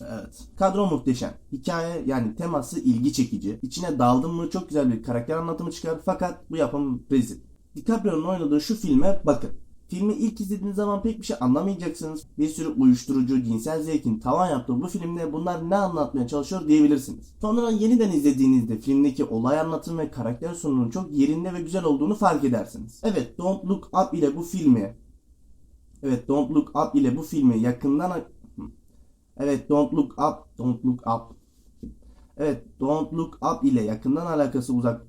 Evet. Kadro muhteşem. Hikaye yani teması ilgi çekici. İçine daldın mı çok güzel bir karakter anlatımı çıkar fakat bu yapım rezil. DiCaprio'nun oynadığı şu filme bakın. Filmi ilk izlediğiniz zaman pek bir şey anlamayacaksınız. Bir sürü uyuşturucu, cinsel zevkin tavan yaptığı bu filmde bunlar ne anlatmaya çalışıyor diyebilirsiniz. Sonra yeniden izlediğinizde filmdeki olay anlatımı ve karakter sunumunun çok yerinde ve güzel olduğunu fark edersiniz. Evet, Don't Look Up ile bu filmi Evet, Don't Look Up ile bu filmi yakından Evet, Don't Look Up, Don't Look Up. Evet, Don't Look Up ile yakından alakası uzak.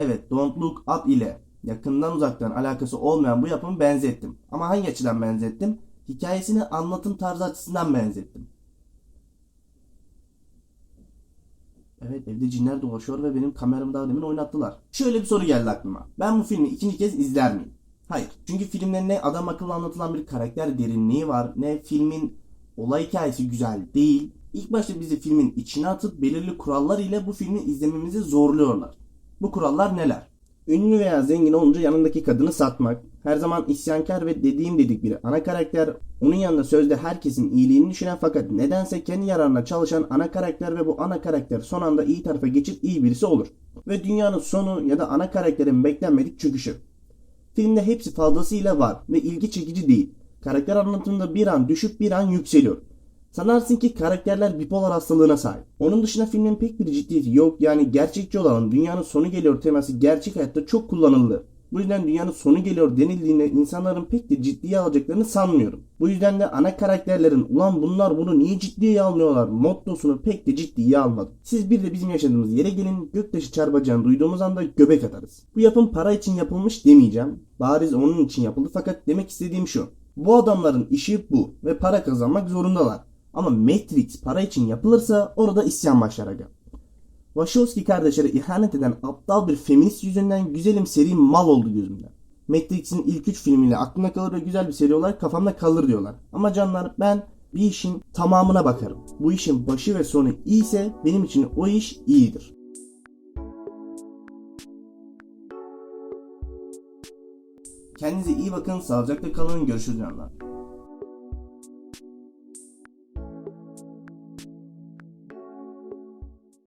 Evet, Don't Look Up ile yakından uzaktan alakası olmayan bu yapımı benzettim. Ama hangi açıdan benzettim? Hikayesini anlatım tarzı açısından benzettim. Evet evde cinler dolaşıyor ve benim kameramı daha demin oynattılar. Şöyle bir soru geldi aklıma. Ben bu filmi ikinci kez izler miyim? Hayır. Çünkü filmde adam akıllı anlatılan bir karakter derinliği var ne filmin olay hikayesi güzel değil. İlk başta bizi filmin içine atıp belirli kurallar ile bu filmi izlememizi zorluyorlar. Bu kurallar neler? Ünlü veya zengin olunca yanındaki kadını satmak, her zaman isyankar ve dediğim dedik biri ana karakter, onun yanında sözde herkesin iyiliğini düşünen fakat nedense kendi yararına çalışan ana karakter ve bu ana karakter son anda iyi tarafa geçip iyi birisi olur. Ve dünyanın sonu ya da ana karakterin beklenmedik çöküşü. Filmde hepsi fazlasıyla var ve ilgi çekici değil. Karakter anlatımında bir an düşüp bir an yükseliyor. Sanarsın ki karakterler bipolar hastalığına sahip. Onun dışında filmin pek bir ciddiyeti yok yani gerçekçi olan dünyanın sonu geliyor teması gerçek hayatta çok kullanıldı. Bu yüzden dünyanın sonu geliyor denildiğinde insanların pek de ciddiye alacaklarını sanmıyorum. Bu yüzden de ana karakterlerin ulan bunlar bunu niye ciddiye almıyorlar mottosunu pek de ciddiye almadım. Siz bir de bizim yaşadığımız yere gelin göktaşı çarpacağını duyduğumuz anda göbek atarız. Bu yapım para için yapılmış demeyeceğim. Bariz onun için yapıldı fakat demek istediğim şu. Bu adamların işi bu ve para kazanmak zorundalar. Ama Matrix para için yapılırsa orada isyan başlar aga. Wachowski kardeşlere ihanet eden aptal bir feminist yüzünden güzelim seri mal oldu gözümde. Matrix'in ilk üç filmiyle aklımda kalır ve güzel bir seri olarak kafamda kalır diyorlar. Ama canlar ben bir işin tamamına bakarım. Bu işin başı ve sonu iyiyse benim için o iş iyidir. Kendinize iyi bakın, sağlıcakla kalın, görüşürüz canlar.